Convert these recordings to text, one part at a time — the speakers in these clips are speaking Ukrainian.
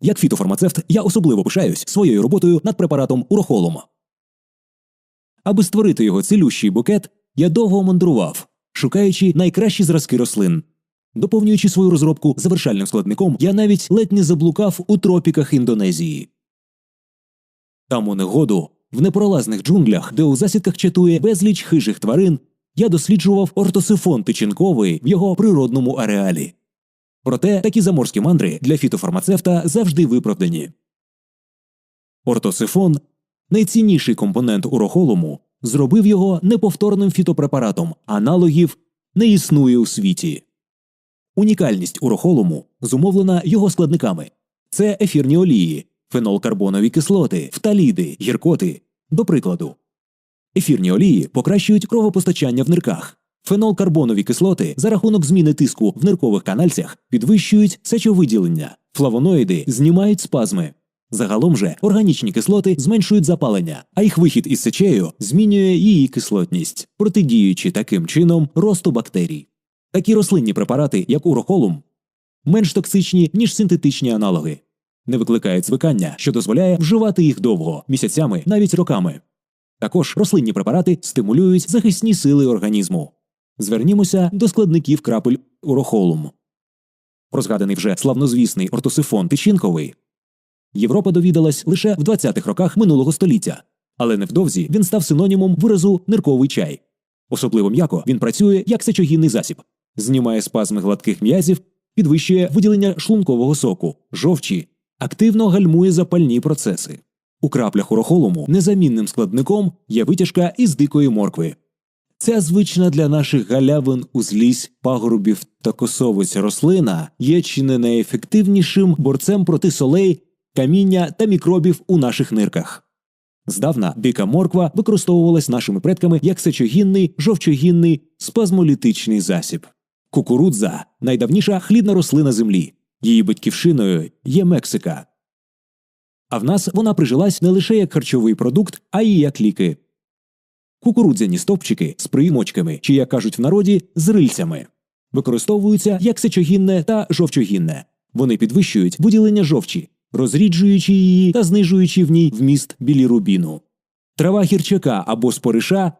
Як фітофармацевт, я особливо пишаюсь своєю роботою над препаратом урохолом. Аби створити його цілющий букет, я довго мандрував, шукаючи найкращі зразки рослин. Доповнюючи свою розробку завершальним складником, я навіть ледь не заблукав у тропіках Індонезії. Там у негоду, в непролазних джунглях, де у засідках чатує безліч хижих тварин, я досліджував ортосифон тичинковий в його природному ареалі. Проте такі заморські мандри для фітофармацевта завжди виправдані. Ортосифон найцінніший компонент урохолому, зробив його неповторним фітопрепаратом, аналогів не існує у світі. Унікальність урохолому зумовлена його складниками це ефірні олії, фенолкарбонові кислоти, фталіди, гіркоти. До прикладу, ефірні олії покращують кровопостачання в нирках. Фенолкарбонові кислоти за рахунок зміни тиску в ниркових канальцях підвищують сечовиділення, флавоноїди знімають спазми. Загалом же органічні кислоти зменшують запалення, а їх вихід із сечею змінює її кислотність, протидіючи таким чином росту бактерій. Такі рослинні препарати, як урохолум, менш токсичні, ніж синтетичні аналоги, не викликають звикання, що дозволяє вживати їх довго, місяцями, навіть роками. Також рослинні препарати стимулюють захисні сили організму. Звернімося до складників крапель урохолум. Про згаданий вже славнозвісний ортосифон тичинковий Європа довідалась лише в 20-х роках минулого століття, але невдовзі він став синонімом виразу нирковий чай. Особливо м'яко він працює як сечогінний засіб, знімає спазми гладких м'язів, підвищує виділення шлункового соку, жовчі, активно гальмує запальні процеси. У краплях урохолому незамінним складником є витяжка із дикої моркви. Ця звична для наших галявин узлізь, пагорбів та косовиць рослина є чи не найефективнішим борцем проти солей, каміння та мікробів у наших нирках. Здавна дика морква використовувалась нашими предками як сечогінний, жовчогінний, спазмолітичний засіб. Кукурудза найдавніша хлібна рослина землі. Її батьківщиною є Мексика. А в нас вона прижилась не лише як харчовий продукт, а й як ліки. Кукурудзяні стовпчики з примочками, чи, як кажуть в народі, з рильцями, використовуються як сечогінне та жовчогінне. Вони підвищують виділення жовчі, розріджуючи її та знижуючи в ній вміст білірубіну. Трава гірчака або спориша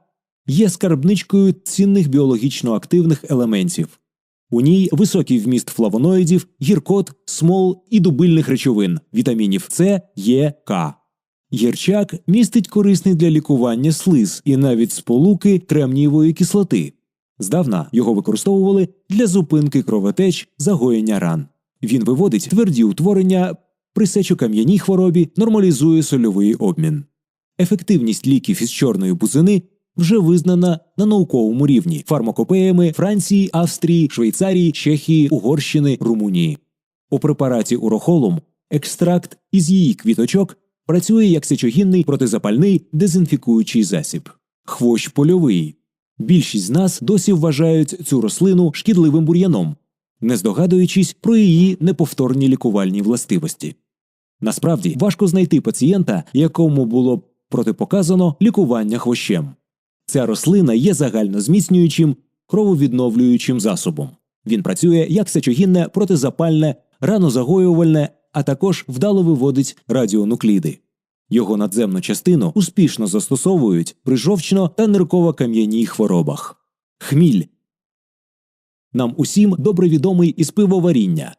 є скарбничкою цінних біологічно активних елементів. У ній високий вміст флавоноїдів, гіркот, смол і дубильних речовин, вітамінів С, Е, К. Гірчак містить корисний для лікування слиз і навіть сполуки кремнієвої кислоти. Здавна його використовували для зупинки кровотеч, загоєння ран. Він виводить тверді утворення при сечокам'яній хворобі, нормалізує сольовий обмін. Ефективність ліків із чорної бузини вже визнана на науковому рівні фармакопеями Франції, Австрії, Швейцарії, Чехії, Угорщини, Румунії. У препараті урохолум екстракт із її квіточок працює як сечогінний протизапальний дезінфікуючий засіб. Хвощ польовий. Більшість з нас досі вважають цю рослину шкідливим бур'яном, не здогадуючись про її неповторні лікувальні властивості. Насправді важко знайти пацієнта, якому було б протипоказано лікування хвощем. Ця рослина є загальнозміцнюючим крововідновлюючим засобом. Він працює як сечогінне протизапальне, ранозагоювальне, а також вдало виводить радіонукліди. Його надземну частину успішно застосовують при жовчно та нирково-кам'яній хворобах. Хміль нам усім добре відомий із пивоваріння.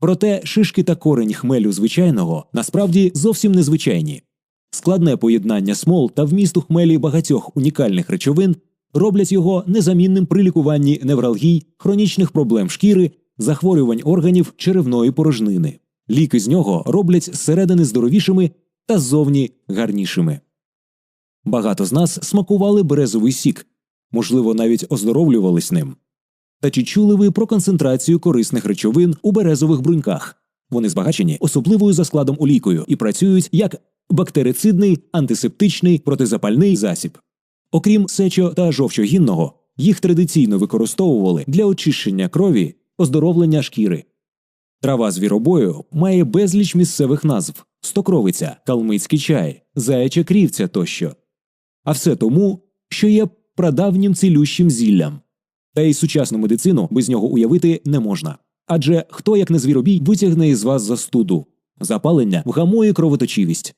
Проте шишки та корень хмелю звичайного насправді зовсім незвичайні. Складне поєднання смол та вмісту хмелі багатьох унікальних речовин роблять його незамінним при лікуванні невралгій, хронічних проблем шкіри, захворювань органів черевної порожнини. Ліки з нього роблять зсередини здоровішими та ззовні гарнішими. Багато з нас смакували березовий сік, можливо, навіть оздоровлювались ним. Та чи чули ви про концентрацію корисних речовин у березових бруньках? Вони збагачені особливою за складом олійкою і працюють як бактерицидний, антисептичний, протизапальний засіб. Окрім сечо та жовчогінного, їх традиційно використовували для очищення крові, оздоровлення шкіри. Трава звіробою має безліч місцевих назв стокровиця, калмицький чай, заяча крівця тощо. А все тому, що є прадавнім цілющим зіллям та й сучасну медицину без нього уявити не можна. Адже хто, як не звіробій, витягне із вас застуду, запалення вгамує кровоточивість.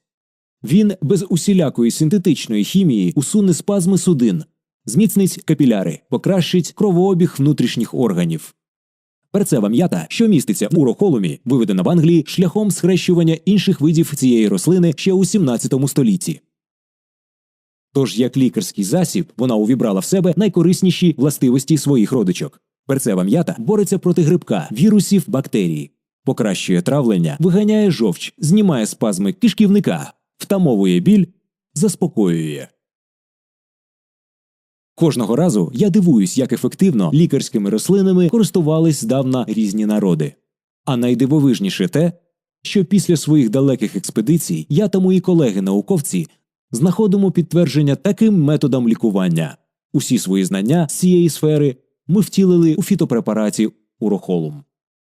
Він без усілякої синтетичної хімії усуне спазми судин, зміцнить капіляри, покращить кровообіг внутрішніх органів. Перцева м'ята, що міститься у рохолумі, виведена в Англії шляхом схрещування інших видів цієї рослини ще у 17 столітті. Тож, як лікарський засіб, вона увібрала в себе найкорисніші властивості своїх родичок. Перцева м'ята бореться проти грибка, вірусів, бактерій, покращує травлення, виганяє жовч, знімає спазми кишківника, втамовує біль, заспокоює. Кожного разу я дивуюсь, як ефективно лікарськими рослинами користувались здавна різні народи. А найдивовижніше те, що після своїх далеких експедицій я та мої колеги-науковці знаходимо підтвердження таким методам лікування. Усі свої знання з цієї сфери ми втілили у фітопрепараті урохолум.